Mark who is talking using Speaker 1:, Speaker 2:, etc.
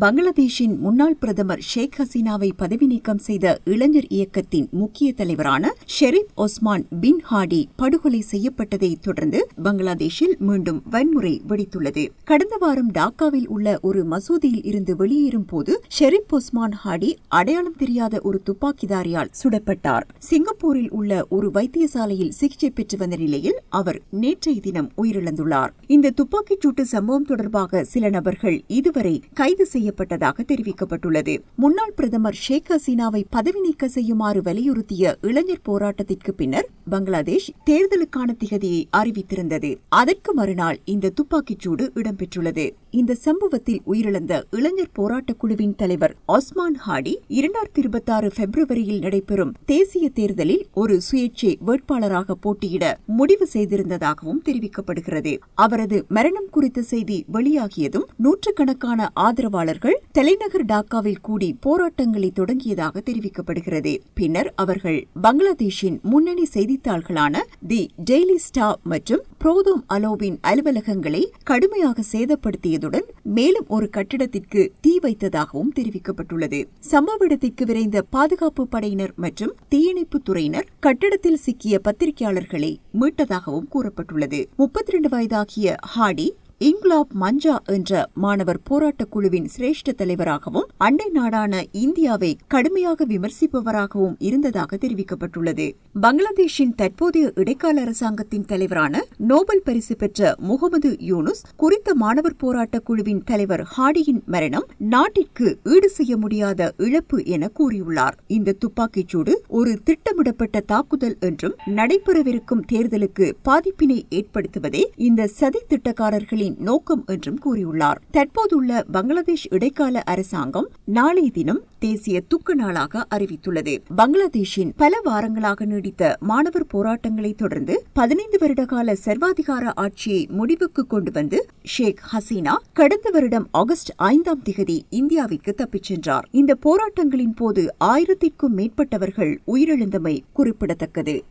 Speaker 1: பங்களாதேஷின் முன்னாள் பிரதமர் ஷேக் ஹசீனாவை பதவி நீக்கம் செய்த இளைஞர் இயக்கத்தின் முக்கிய தலைவரான ஷெரீப் ஒஸ்மான் பின் ஹாடி படுகொலை செய்யப்பட்டதை தொடர்ந்து பங்களாதேஷில் மீண்டும் வன்முறை வெடித்துள்ளது. கடந்த வாரம் டாக்காவில் உள்ள ஒரு மசூதியில் இருந்து வெளியேறும் போது ஷெரீப் ஒஸ்மான் ஹாடி அடையாளம் தெரியாத ஒரு துப்பாக்கிதாரியால் சுடப்பட்டார். சிங்கப்பூரில் உள்ள ஒரு வைத்தியசாலையில் சிகிச்சை பெற்று வந்த நிலையில் அவர் நேற்றைய தினம் உயிரிழந்துள்ளார். இந்த துப்பாக்கிச் சூட்டு சம்பவம் தொடர்பாக சில நபர்கள் இதுவரை கைது செய்ய செய்யப்பட்டதாக தெரிவிக்கப்பட்டுள்ளது. முன்னாள் பிரதமர் ஷேக் ஹசீனாவை பதவி நீக்க செய்யுமாறு வலியுறுத்திய இளைஞர் போராட்டத்திற்கு பின்னர் பங்களாதேஷ் தேர்தலுக்கான திகதியை அறிவித்திருந்தது. அதற்கு மறுநாள் இந்த துப்பாக்கிச் சூடு இடம்பெற்றுள்ளது. இந்த சம்பவத்தில் உயிரிழந்த இளைஞர் போராட்டக் குழுவின் தலைவர் ஒஸ்மான் ஹாடி இரண்டாயிரத்தி இருபத்தி ஆறு பிப்ரவரியில் நடைபெறும் தேசிய தேர்தலில் ஒரு சுயேட்சை வேட்பாளராக போட்டியிட முடிவு செய்திருந்ததாகவும் தெரிவிக்கப்படுகிறது. அவரது மரணம் குறித்த செய்தி வெளியாகியதும் நூற்றுக்கணக்கான ஆதரவாளர்கள் தலைநகர் டாக்காவில் கூடி போராட்டங்களை தொடங்கியதாக தெரிவிக்கப்படுகிறது. பின்னர் அவர்கள் பங்களாதேஷின் முன்னணி செய்தித்தாள்களான தி டெய்லி ஸ்டார் மற்றும் புரோதோம் அலோவின் அலுவலகங்களை கடுமையாக சேதப்படுத்தியதுடன் மேலும் ஒரு கட்டிடத்திற்கு தீ வைத்ததாகவும் தெரிவிக்கப்பட்டுள்ளது. சம்பவ இடத்திற்கு விரைந்த பாதுகாப்பு படையினர் மற்றும் தீயணைப்பு துறையினர் கட்டிடத்தில் சிக்கிய பத்திரிகையாளர்களை மீட்டதாகவும் கூறப்பட்டுள்ளது. முப்பத்தி இரண்டு வயதாகிய ஹாடி இங்குலாப் மஞ்சா என்ற மாணவர் போராட்டக் குழுவின் சிரேஷ்ட தலைவராகவும் அண்டை நாடான இந்தியாவை கடுமையாக விமர்சிப்பவராகவும் இருந்ததாக தெரிவிக்கப்பட்டுள்ளது. பங்களாதேஷின் தற்போதைய இடைக்கால அரசாங்கத்தின் தலைவரான நோபல் பரிசு பெற்ற முகமது யூனுஸ் குறித்த மாணவர் போராட்டக் குழுவின் தலைவர் ஹாடியின் மரணம் நாட்டிற்கு ஈடு செய்ய முடியாத இழப்பு என கூறியுள்ளார். இந்த துப்பாக்கிச்சூடு ஒரு திட்டமிடப்பட்ட தாக்குதல் என்றும் நடைபெறவிருக்கும் தேர்தலுக்கு பாதிப்பினை ஏற்படுத்துவதே இந்த சதி திட்டக்காரர்களின் நோக்கம் என்றும் கூறியுள்ளார். தற்போதுள்ள பங்களாதேஷ் இடைக்கால அரசாங்கம் நாளைய தினம் தேசிய துக்கு நாளாக அறிவித்துள்ளது. பங்களாதேஷின் பல வாரங்களாக நீடித்த மாணவர் போராட்டங்களை தொடர்ந்து பதினைந்து வருடகால சர்வாதிகார ஆட்சியை முடிவுக்கு கொண்டு வந்து ஷேக் ஹசீனா கடந்த வருடம் ஆகஸ்ட் ஐந்தாம் திகதி இந்தியாவிற்கு தப்பிச் சென்றார். இந்த போராட்டங்களின் போது ஆயிரத்திற்கும் மேற்பட்டவர்கள் உயிரிழந்தமை குறிப்பிடத்தக்கது.